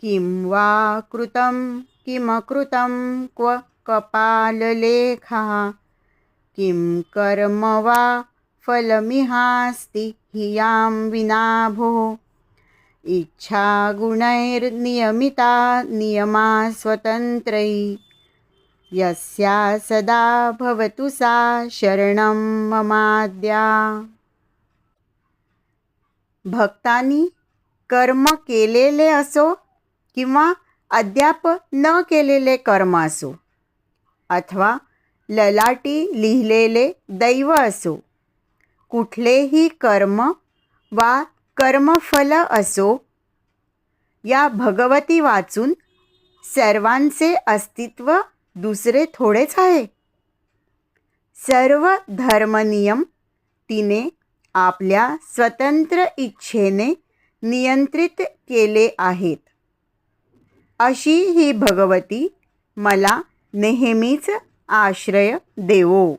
किं वा कृतं किमकृतं क्व कपाललेखः। किं कर्म वा फलमिहास्ति हियां विना इच्छा इच्छागुणैर्नियमिता नियमा स्वतन्त्रै। यस्या सदा भवतु सा शरणं ममाद्या। भक्तांनी कर्म केलेले असो किंवा अद्याप न केलेले कर्म असो अथवा ललाटी लिहिलेले दैव असो कुठलेही कर्म वा कर्मफल असो या भगवती वाचून सर्वांचे अस्तित्व दुसरे थोडेच आहे. सर्व धर्मनियम तिने आपल्या स्वतंत्र इच्छेने नियंत्रित केले आहेत. अशी ही भगवती मला नेहमीच आश्रय देवो.